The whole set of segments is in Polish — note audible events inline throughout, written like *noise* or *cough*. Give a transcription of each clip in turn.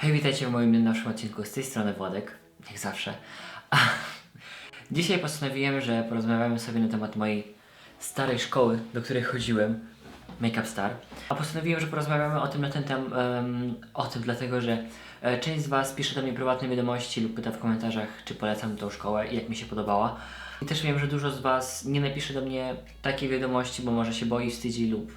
Hej, witajcie w moim nowszym odcinku. Z tej strony Włodek, jak zawsze. Dzisiaj postanowiłem, że porozmawiamy sobie na temat mojej starej szkoły, do której chodziłem, Make Up Star. A postanowiłem, że porozmawiamy o tym na ten tem, em, o tym dlatego, że e, część z Was pisze do mnie prywatne wiadomości lub pyta w komentarzach, czy polecam tą szkołę i jak mi się podobała. I też wiem, że dużo z Was nie napisze do mnie takie wiadomości, bo może się boi, wstydzi lub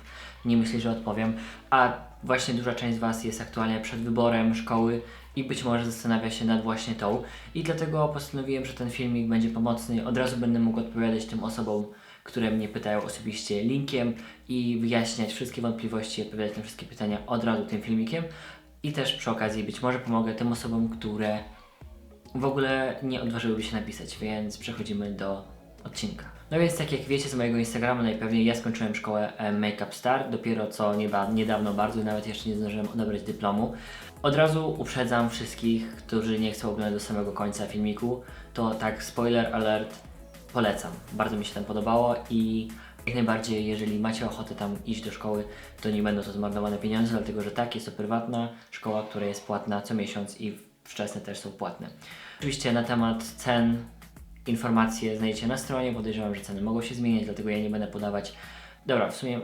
nie myśli, że odpowiem. A właśnie duża część z Was jest aktualnie przed wyborem szkoły i być może zastanawia się nad właśnie tą. I dlatego postanowiłem, że ten filmik będzie pomocny. Od razu będę mógł odpowiadać tym osobom, które mnie pytają osobiście linkiem i wyjaśniać wszystkie wątpliwości odpowiadać na wszystkie pytania od razu tym filmikiem. I też przy okazji być może pomogę tym osobom, które w ogóle nie odważyłyby się napisać, więc przechodzimy do odcinka. No więc tak jak wiecie z mojego Instagrama najpewniej ja skończyłem szkołę e, Make Up Star, dopiero co nieba, niedawno bardzo, nawet jeszcze nie zdążyłem odebrać dyplomu. Od razu uprzedzam wszystkich, którzy nie chcą oglądać do samego końca filmiku, to tak spoiler alert, polecam. Bardzo mi się tam podobało i jak najbardziej, jeżeli macie ochotę tam iść do szkoły, to nie będą to zmarnowane pieniądze, dlatego że tak, jest to prywatna szkoła, która jest płatna co miesiąc i wczesne też są płatne. Oczywiście na temat cen informacje znajdziecie na stronie, podejrzewam, że ceny mogą się zmieniać, dlatego ja nie będę podawać. Dobra, w sumie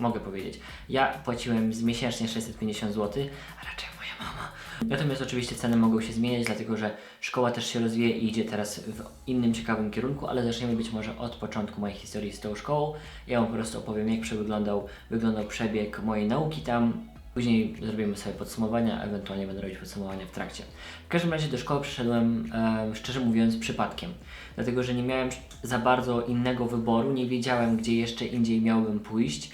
mogę powiedzieć. Ja płaciłem z miesięcznie 650 zł, a raczej moja mama. Natomiast oczywiście ceny mogą się zmieniać, dlatego że szkoła też się rozwija i idzie teraz w innym ciekawym kierunku, ale zaczniemy być może od początku mojej historii z tą szkołą. Ja Wam po prostu opowiem, jak wyglądał, wyglądał przebieg mojej nauki tam. Później zrobimy sobie podsumowania, ewentualnie będę robić podsumowania w trakcie. W każdym razie do szkoły przyszedłem, e, szczerze mówiąc, przypadkiem. Dlatego, że nie miałem za bardzo innego wyboru, nie wiedziałem, gdzie jeszcze indziej miałbym pójść.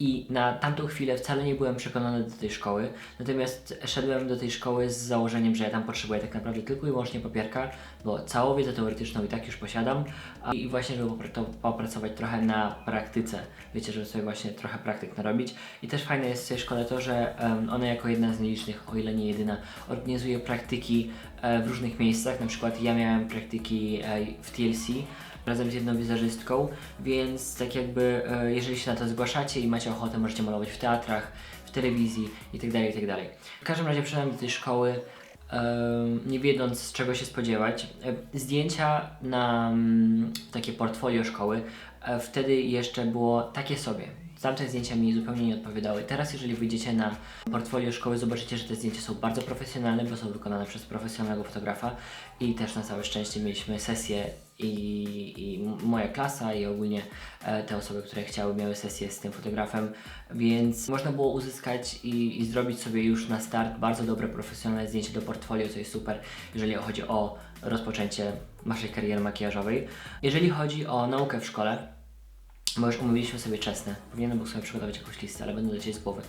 I na tamtą chwilę wcale nie byłem przekonany do tej szkoły, natomiast szedłem do tej szkoły z założeniem, że ja tam potrzebuję tak naprawdę tylko i wyłącznie papierka, bo całą wiedzę teoretyczną i tak już posiadam i właśnie, żeby popracować trochę na praktyce. Wiecie, żeby sobie właśnie trochę praktyk narobić. I też fajne jest w tej szkole to, że ona jako jedna z nielicznych, o ile nie jedyna, organizuje praktyki e, w różnych miejscach. Na przykład ja miałem praktyki e, w TLC, razem z jedną wizerzystką, więc tak jakby e, jeżeli się na to zgłaszacie i macie ochotę, możecie malować w teatrach, w telewizji itd. itd. W każdym razie przyszedłem do tej szkoły nie wiedząc czego się spodziewać. E, Zdjęcia na mm, takie portfolio szkoły e, wtedy jeszcze było takie sobie. Tamte zdjęcia mi zupełnie nie odpowiadały. Teraz, jeżeli wyjdziecie na portfolio szkoły, zobaczycie, że te zdjęcia są bardzo profesjonalne, bo są wykonane przez profesjonalnego fotografa i też na całe szczęście mieliśmy sesję i, i moja klasa i ogólnie e, te osoby, które chciały, miały sesję z tym fotografem, więc można było uzyskać i, i zrobić sobie już na start bardzo dobre profesjonalne zdjęcie do portfolio, co jest super, jeżeli chodzi o rozpoczęcie waszej kariery makijażowej. Jeżeli chodzi o naukę w szkole, bo już umówiliśmy sobie czesne. Powinienem był sobie przygotować jakąś listę, ale będę lecieć z głowy.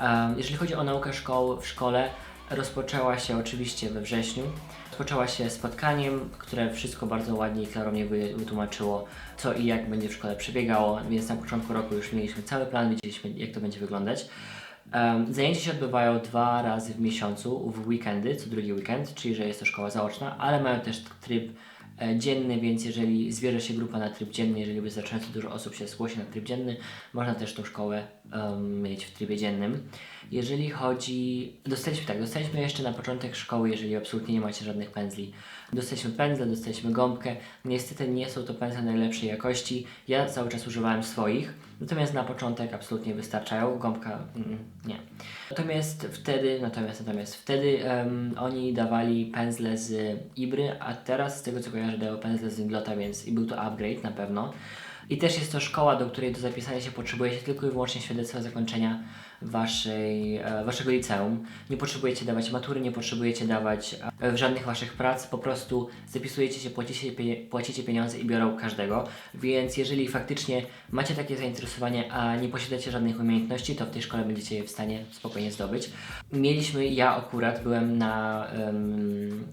Um, jeżeli chodzi o naukę szkoły, w szkole, rozpoczęła się oczywiście we wrześniu. Rozpoczęła się spotkaniem, które wszystko bardzo ładnie i klarownie wy- wytłumaczyło, co i jak będzie w szkole przebiegało, więc na początku roku już mieliśmy cały plan, wiedzieliśmy jak to będzie wyglądać. Um, zajęcia się odbywają dwa razy w miesiącu, w weekendy, co drugi weekend, czyli że jest to szkoła zaoczna, ale mają też tryb dzienny, więc jeżeli zbierze się grupa na tryb dzienny, jeżeli wystarczająco dużo osób się zgłosi na tryb dzienny, można też tą szkołę em, mieć w trybie dziennym. Jeżeli chodzi... Dostaliśmy tak, dostaliśmy jeszcze na początek szkoły, jeżeli absolutnie nie macie żadnych pędzli. Dostaliśmy pędzle, dostaliśmy gąbkę. Niestety nie są to pędzle najlepszej jakości. Ja cały czas używałem swoich, natomiast na początek absolutnie wystarczają. Gąbka mm, nie. Natomiast wtedy, natomiast, natomiast wtedy em, oni dawali pędzle z Ibry, a teraz z tego co kojarzę dają pędzle z Inglota, więc i był to upgrade na pewno. I też jest to szkoła, do której do zapisania się potrzebuje się tylko i wyłącznie świadectwo zakończenia waszej, e, waszego liceum. Nie potrzebujecie dawać matury, nie potrzebujecie dawać e, żadnych waszych prac, po prostu zapisujecie się, płacicie, płacicie pieniądze i biorą każdego. Więc jeżeli faktycznie macie takie zainteresowanie, a nie posiadacie żadnych umiejętności, to w tej szkole będziecie je w stanie spokojnie zdobyć. Mieliśmy, ja akurat byłem na em,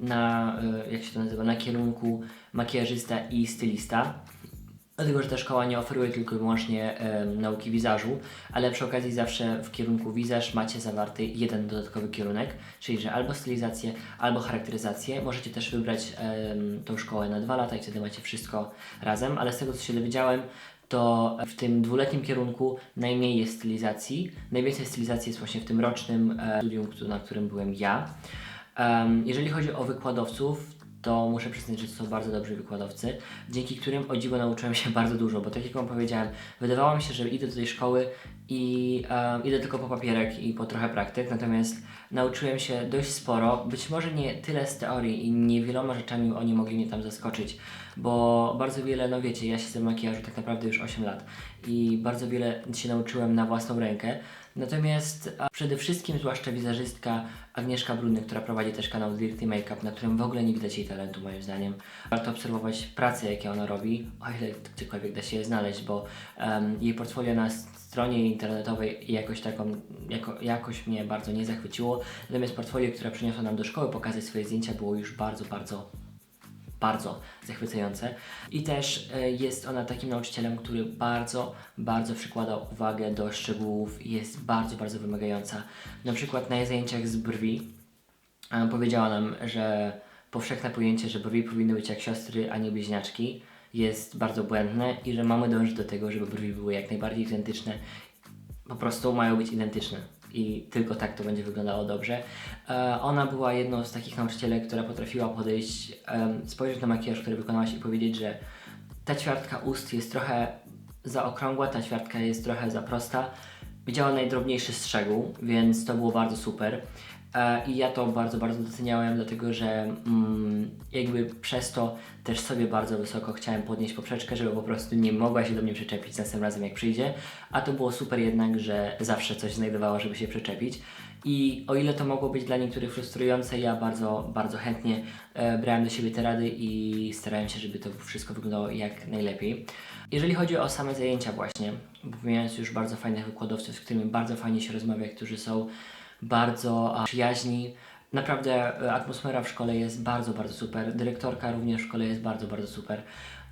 na, e, jak się to nazywa, na kierunku makijażysta i stylista. Dlatego, że ta szkoła nie oferuje tylko i wyłącznie em, nauki wizażu, ale przy okazji zawsze w kierunku wizaż macie zawarty jeden dodatkowy kierunek, czyli że albo stylizację, albo charakteryzację. Możecie też wybrać em, tą szkołę na dwa lata i wtedy macie wszystko razem, ale z tego co się dowiedziałem, to w tym dwuletnim kierunku najmniej jest stylizacji. Najwięcej stylizacji jest właśnie w tym rocznym e, studium, na którym byłem ja. Em, jeżeli chodzi o wykładowców, to muszę przyznać, że to są bardzo dobrzy wykładowcy, dzięki którym o dziwo nauczyłem się *laughs* bardzo dużo, bo tak jak Wam powiedziałem, wydawało mi się, że idę do tej szkoły i em, idę tylko po papierek i po trochę praktyk, natomiast nauczyłem się dość sporo, być może nie tyle z teorii i niewieloma rzeczami oni mogli mnie tam zaskoczyć, bo bardzo wiele, no wiecie, ja siedzę w makijażu tak naprawdę już 8 lat i bardzo wiele się nauczyłem na własną rękę, Natomiast a przede wszystkim, zwłaszcza wizerzystka Agnieszka Brudny, która prowadzi też kanał Dirty Makeup, na którym w ogóle nie widać jej talentu moim zdaniem. Warto obserwować pracę, jakie ona robi, o ile gdziekolwiek da się je znaleźć, bo em, jej portfolio na stronie internetowej jakoś taką, jako, jakoś mnie bardzo nie zachwyciło. Natomiast portfolio, które przyniosła nam do szkoły pokazać swoje zdjęcia było już bardzo, bardzo bardzo zachwycające. I też e, jest ona takim nauczycielem, który bardzo, bardzo przykłada uwagę do szczegółów i jest bardzo, bardzo wymagająca. Na przykład na zajęciach z brwi e, powiedziała nam, że powszechne pojęcie, że brwi powinny być jak siostry, a nie bliźniaczki jest bardzo błędne i że mamy dążyć do tego, żeby brwi były jak najbardziej identyczne po prostu mają być identyczne i tylko tak to będzie wyglądało dobrze. E, ona była jedną z takich nauczycielek, która potrafiła podejść, em, spojrzeć na makijaż, który wykonałaś i powiedzieć, że ta ćwiartka ust jest trochę za okrągła, ta ćwiartka jest trochę za prosta. Widziała najdrobniejszy strzegół, więc to było bardzo super. E, I ja to bardzo, bardzo doceniałem, dlatego że mm, jakby przez to też sobie bardzo wysoko chciałem podnieść poprzeczkę, żeby po prostu nie mogła się do mnie przyczepić następnym razem jak przyjdzie. A to było super jednak, że zawsze coś znajdowała, żeby się przyczepić. I o ile to mogło być dla niektórych frustrujące, ja bardzo, bardzo chętnie e, brałem do siebie te rady i starałem się, żeby to wszystko wyglądało jak najlepiej. Jeżeli chodzi o same zajęcia właśnie, bo wymieniając już bardzo fajnych wykładowców, z którymi bardzo fajnie się rozmawia, którzy są bardzo a, przyjaźni. Naprawdę e, atmosfera w szkole jest bardzo, bardzo super. Dyrektorka również w szkole jest bardzo, bardzo super.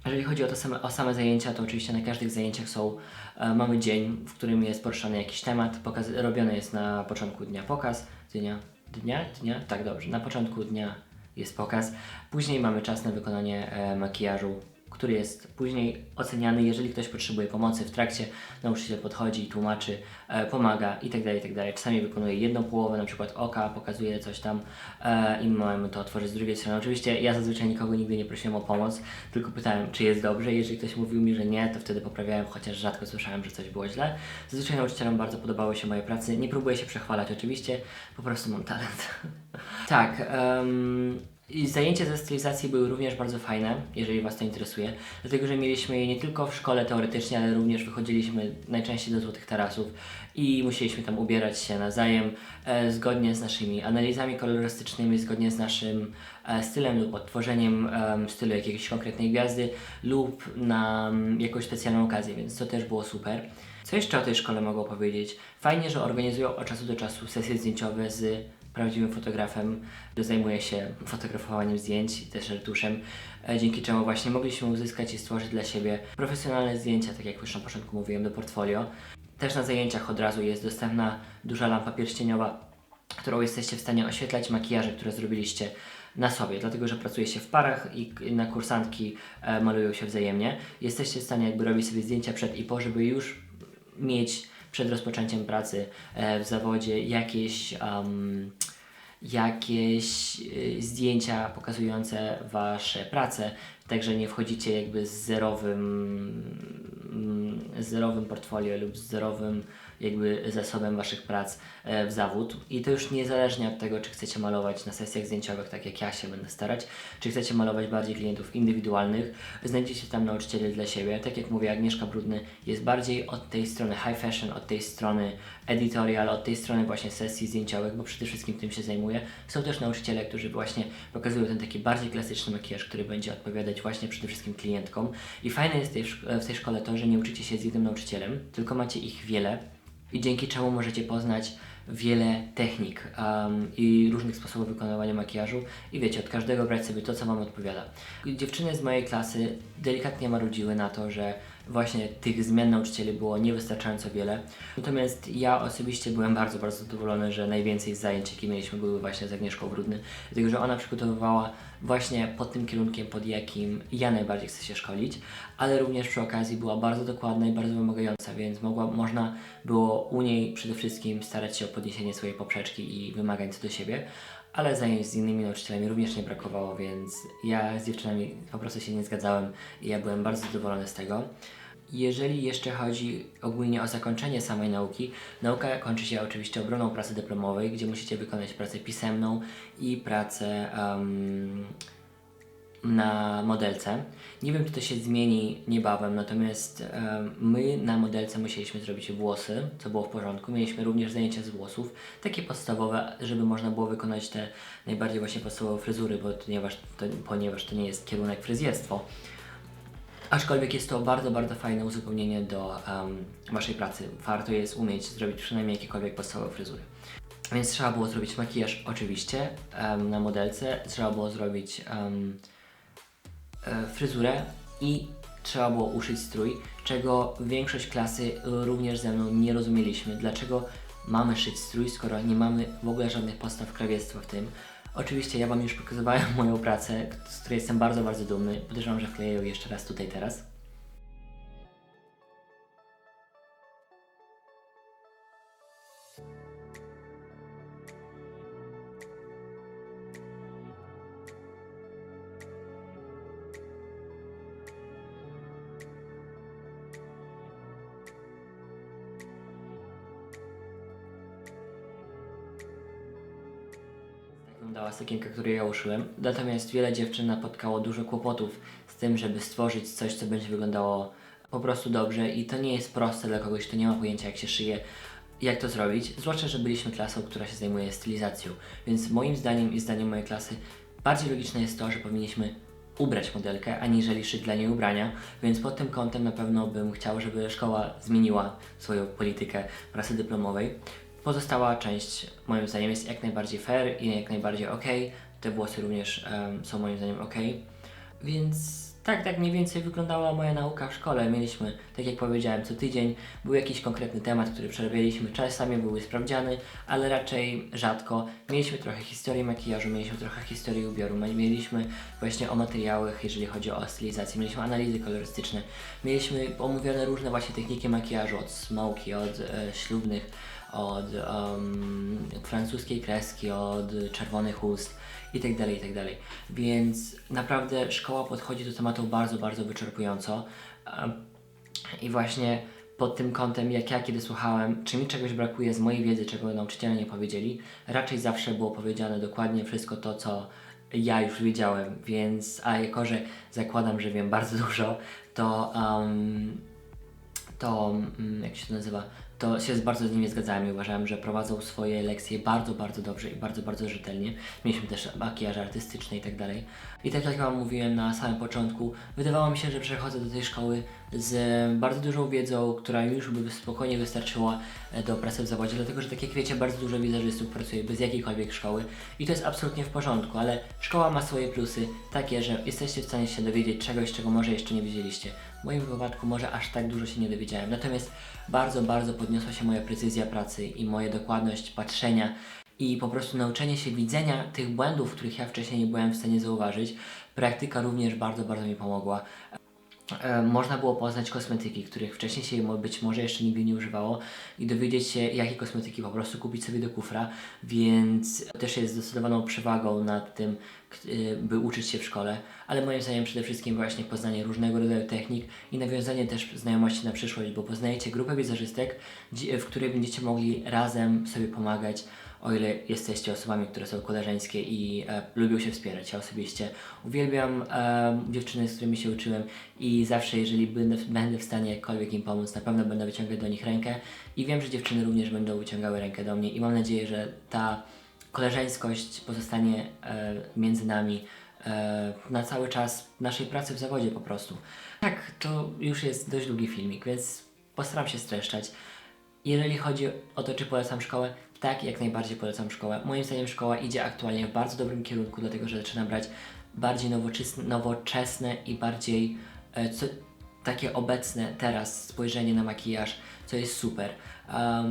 Jeżeli chodzi o, to same, o same zajęcia, to oczywiście na każdych zajęciach są, e, mamy dzień, w którym jest poruszany jakiś temat. Pokaz, robiony jest na początku dnia pokaz, dnia, dnia, dnia, tak dobrze, na początku dnia jest pokaz. Później mamy czas na wykonanie e, makijażu, który jest później oceniany, jeżeli ktoś potrzebuje pomocy w trakcie, nauczyciel podchodzi, tłumaczy, e, pomaga itd., itd. Czasami wykonuje jedną połowę, na przykład oka, pokazuje coś tam e, i mamy to otworzyć z drugiej strony. Oczywiście ja zazwyczaj nikogo nigdy nie prosiłem o pomoc, tylko pytałem, czy jest dobrze. Jeżeli ktoś mówił mi, że nie, to wtedy poprawiałem, chociaż rzadko słyszałem, że coś było źle. Zazwyczaj nauczycielom bardzo podobały się moje prace. Nie próbuję się przechwalać oczywiście, po prostu mam talent. *laughs* tak, em, i zajęcia ze stylizacji były również bardzo fajne, jeżeli Was to interesuje, dlatego że mieliśmy je nie tylko w szkole teoretycznie, ale również wychodziliśmy najczęściej do złotych tarasów i musieliśmy tam ubierać się nawzajem e, zgodnie z naszymi analizami kolorystycznymi, zgodnie z naszym e, stylem lub odtworzeniem em, stylu jakiejś konkretnej gwiazdy lub na mm, jakąś specjalną okazję, więc to też było super. Co jeszcze o tej szkole mogę powiedzieć? Fajnie, że organizują od czasu do czasu sesje zdjęciowe z prawdziwym fotografem, który zajmuje się fotografowaniem zdjęć i też retuszem, e, dzięki czemu właśnie mogliśmy uzyskać i stworzyć dla siebie profesjonalne zdjęcia, tak jak już na początku mówiłem, do portfolio. Też na zajęciach od razu jest dostępna duża lampa pierścieniowa, którą jesteście w stanie oświetlać makijaże, które zrobiliście na sobie, dlatego że pracuje się w parach i na kursantki e, malują się wzajemnie. Jesteście w stanie jakby robić sobie zdjęcia przed i po, żeby już mieć przed rozpoczęciem pracy e, w zawodzie jakieś, um, jakieś y, zdjęcia pokazujące Wasze prace, także nie wchodzicie jakby z zerowym, z zerowym portfolio lub z zerowym jakby zasobem Waszych prac e, w zawód i to już niezależnie od tego, czy chcecie malować na sesjach zdjęciowych, tak jak ja się będę starać, czy chcecie malować bardziej klientów indywidualnych, znajdziecie tam nauczycieli dla siebie. Tak jak mówię, Agnieszka Brudny jest bardziej od tej strony high fashion, od tej strony editorial, od tej strony właśnie sesji zdjęciowych, bo przede wszystkim tym się zajmuje. Są też nauczyciele, którzy właśnie pokazują ten taki bardziej klasyczny makijaż, który będzie odpowiadać właśnie przede wszystkim klientkom. I fajne jest w tej szkole to, że nie uczycie się z jednym nauczycielem, tylko macie ich wiele i dzięki czemu możecie poznać wiele technik um, i różnych sposobów wykonywania makijażu i wiecie, od każdego brać sobie to, co Wam odpowiada. Dziewczyny z mojej klasy delikatnie marudziły na to, że właśnie tych zmian nauczycieli było niewystarczająco wiele. Natomiast ja osobiście byłem bardzo, bardzo zadowolony, że najwięcej zajęć, jakie mieliśmy, były właśnie z Agnieszką Brudny, dlatego że ona przygotowywała właśnie pod tym kierunkiem, pod jakim ja najbardziej chcę się szkolić, ale również przy okazji była bardzo dokładna i bardzo wymagająca, więc mogła, można było u niej przede wszystkim starać się o podniesienie swojej poprzeczki i wymagań co do siebie, ale zajęć z innymi nauczycielami również nie brakowało, więc ja z dziewczynami po prostu się nie zgadzałem i ja byłem bardzo zadowolony z tego. Jeżeli jeszcze chodzi ogólnie o zakończenie samej nauki, nauka kończy się oczywiście obroną pracy dyplomowej, gdzie musicie wykonać pracę pisemną i pracę em, na modelce. Nie wiem, czy to się zmieni niebawem, natomiast em, my na modelce musieliśmy zrobić włosy, co było w porządku. Mieliśmy również zajęcia z włosów, takie podstawowe, żeby można było wykonać te najbardziej właśnie podstawowe fryzury, bo ponieważ to, ponieważ to nie jest kierunek fryzjerstwo. Aczkolwiek jest to bardzo, bardzo fajne uzupełnienie do em, Waszej pracy. Warto jest umieć zrobić przynajmniej jakiekolwiek podstawowe fryzury. Więc trzeba było zrobić makijaż oczywiście em, na modelce, trzeba było zrobić em, e, fryzurę i trzeba było uszyć strój, czego większość klasy również ze mną nie rozumieliśmy. Dlaczego mamy szyć strój, skoro nie mamy w ogóle żadnych podstaw krawiectwa w tym. Oczywiście ja Wam już pokazywałem moją pracę, z której jestem bardzo, bardzo dumny. Podejrzewam, że wkleję ją jeszcze raz tutaj teraz. Wyglądała sukienka, którą ja uszyłem. Natomiast wiele dziewczyn napotkało dużo kłopotów z tym, żeby stworzyć coś, co będzie wyglądało po prostu dobrze i to nie jest proste dla kogoś, kto nie ma pojęcia jak się szyje, jak to zrobić. Zwłaszcza, że byliśmy klasą, która się zajmuje stylizacją. Więc moim zdaniem i zdaniem mojej klasy bardziej logiczne jest to, że powinniśmy ubrać modelkę, aniżeli szyć dla niej ubrania, więc pod tym kątem na pewno bym chciał, żeby szkoła zmieniła swoją politykę prasy dyplomowej. Pozostała część moim zdaniem jest jak najbardziej fair i jak najbardziej ok. Te włosy również em, są moim zdaniem ok. Więc tak, tak mniej więcej wyglądała moja nauka w szkole. Mieliśmy, tak jak powiedziałem, co tydzień był jakiś konkretny temat, który przerabialiśmy. Czasami były sprawdziany, ale raczej rzadko. Mieliśmy trochę historii makijażu, mieliśmy trochę historii ubioru, mieliśmy właśnie o materiałach, jeżeli chodzi o stylizację, mieliśmy analizy kolorystyczne, mieliśmy omówione różne właśnie techniki makijażu, od smoki, od e, ślubnych, od em, francuskiej kreski, od czerwonych ust tak tak dalej. Więc naprawdę szkoła podchodzi do tematu bardzo, bardzo wyczerpująco. I właśnie pod tym kątem, jak ja kiedy słuchałem, czy mi czegoś brakuje z mojej wiedzy, czego nauczyciele nie powiedzieli, raczej zawsze było powiedziane dokładnie wszystko to, co ja już wiedziałem, więc, a jako, że zakładam, że wiem bardzo *laughs* dużo, to em, to, mm, jak się to nazywa, to się bardzo z nimi zgadzałem i uważałem, że prowadzą swoje lekcje bardzo, bardzo dobrze i bardzo, bardzo rzetelnie. Mieliśmy też makijaże artystyczne i tak dalej. I tak jak Wam mówiłem na samym początku, wydawało mi się, że przechodzę do tej szkoły z bardzo dużą wiedzą, która już by spokojnie wystarczyła e, do pracy w zawodzie, dlatego że tak jak wiecie, bardzo dużo wizerzystów pracuje bez jakiejkolwiek szkoły i to jest absolutnie w porządku, ale szkoła ma swoje plusy, takie, że jesteście w stanie się dowiedzieć czegoś, czego może jeszcze nie wiedzieliście. Moim wypadku może aż tak dużo się nie dowiedziałem, natomiast bardzo, bardzo podniosła się moja precyzja pracy i moja dokładność patrzenia i po prostu nauczenie się widzenia tych błędów, których ja wcześniej nie byłem w stanie zauważyć. Praktyka również bardzo, bardzo mi pomogła. E, można było poznać kosmetyki, których wcześniej się być może jeszcze nigdy nie używało i dowiedzieć się, jakie kosmetyki po prostu kupić sobie do kufra, więc też jest zdecydowaną przewagą nad tym, y, by uczyć się w szkole, ale moim zdaniem przede wszystkim właśnie poznanie różnego rodzaju technik i nawiązanie też znajomości na przyszłość, bo poznajecie grupę wizerzystek, w której będziecie mogli razem sobie pomagać, o ile jesteście osobami, które są koleżeńskie i e, lubią się wspierać. Ja osobiście uwielbiam e, dziewczyny, z którymi się uczyłem i zawsze, jeżeli będę, będę w stanie jakkolwiek im pomóc, na pewno będę wyciągać do nich rękę i wiem, że dziewczyny również będą wyciągały rękę do mnie i mam nadzieję, że ta koleżeńskość pozostanie e, między nami e, na cały czas naszej pracy w zawodzie po prostu. Tak, to już jest dość długi filmik, więc postaram się streszczać. Jeżeli chodzi o to, czy polecam szkołę, tak, jak najbardziej polecam szkołę. Moim zdaniem szkoła idzie aktualnie w bardzo dobrym kierunku, dlatego że zaczyna brać bardziej nowoczesne, i bardziej e, co, takie obecne teraz spojrzenie na makijaż, co jest super.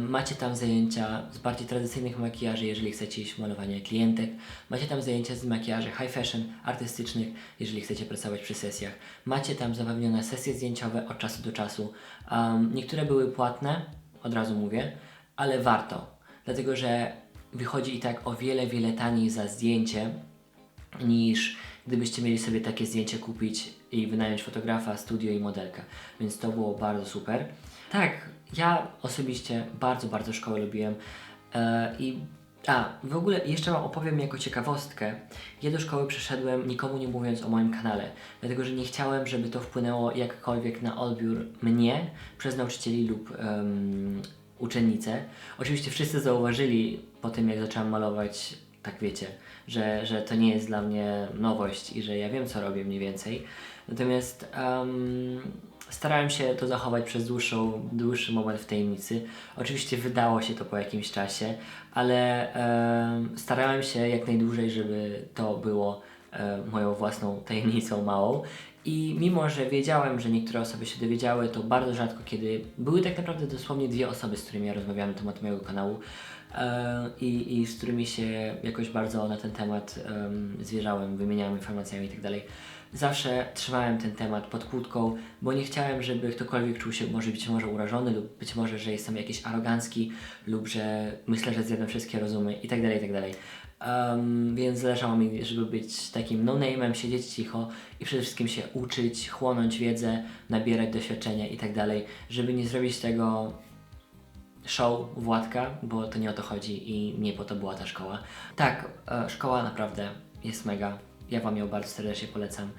Macie tam zajęcia z bardziej tradycyjnych makijaży, jeżeli chcecie iść w malowanie klientek. Macie tam zajęcia z makijaży high fashion, artystycznych, jeżeli chcecie pracować przy sesjach. Macie tam zapewnione sesje zdjęciowe od czasu do czasu. Niektóre były płatne, od razu mówię, ale warto, dlatego że wychodzi i tak o wiele, wiele taniej za zdjęcie niż gdybyście mieli sobie takie zdjęcie kupić i wynająć fotografa, studio i modelkę. Więc to było bardzo super. Tak, ja osobiście bardzo, bardzo szkołę lubiłem e, i a, w ogóle jeszcze Wam opowiem jako ciekawostkę. Ja do szkoły przyszedłem nikomu nie mówiąc o moim kanale, dlatego że nie chciałem, żeby to wpłynęło jakkolwiek na odbiór mnie przez nauczycieli lub em, uczennice. Oczywiście wszyscy zauważyli po tym, jak zacząłem malować, tak wiecie, że, że to nie jest dla mnie nowość i że ja wiem, co robię mniej więcej. Natomiast em, starałem się to zachować przez dłuższą, dłuższy moment w tajemnicy. Oczywiście wydało się to po jakimś czasie, ale em, starałem się jak najdłużej, żeby to było moją własną tajemnicą małą. I mimo, że wiedziałem, że niektóre osoby się dowiedziały, to bardzo rzadko kiedy były tak naprawdę dosłownie dwie osoby, z którymi ja rozmawiałem na temat mojego kanału e, i, i z którymi się jakoś bardzo na ten temat em, zwierzałem, wymieniałem informacjami itd. Zawsze trzymałem ten temat pod kłódką, bo nie chciałem, żeby ktokolwiek czuł się może być może urażony lub być może, że jestem jakiś arogancki lub że myślę, że zjadłem wszystkie rozumy itd. itd. Um, więc zależało mi, żeby być takim no-name'em, siedzieć cicho i przede wszystkim się uczyć, chłonąć wiedzę, nabierać doświadczenia i tak dalej, żeby nie zrobić tego show Władka, bo to nie o to chodzi i nie po to była ta szkoła. Tak, e, szkoła naprawdę jest mega. Ja Wam ją bardzo serdecznie polecam.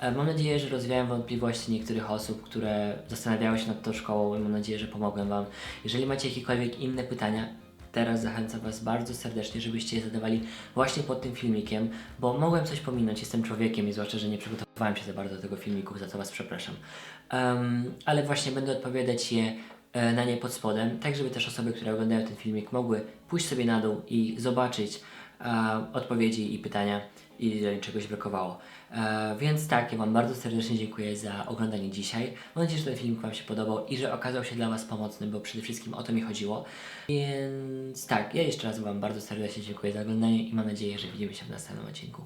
E, Mam nadzieję, że rozwiałem wątpliwości niektórych osób, które zastanawiały się nad tą szkołą i mam nadzieję, że pomogłem Wam. Jeżeli macie jakiekolwiek inne pytania, teraz zachęcam Was bardzo serdecznie, żebyście je zadawali właśnie pod tym filmikiem, bo mogłem coś pominąć, jestem człowiekiem i zwłaszcza, że nie przygotowałem się za bardzo do tego filmiku, za co Was przepraszam. Em, ale właśnie będę odpowiadać je e, na nie pod spodem, tak żeby też osoby, które oglądają ten filmik mogły pójść sobie na dół i zobaczyć e, odpowiedzi i pytania i czegoś brakowało. E, więc tak, ja Wam bardzo serdecznie dziękuję za oglądanie dzisiaj. Mam nadzieję, że ten filmik Wam się podobał i że okazał się dla Was pomocny, bo przede wszystkim o to mi chodziło. Więc tak, ja jeszcze raz Wam bardzo serdecznie dziękuję za oglądanie i mam nadzieję, że widzimy się w następnym odcinku.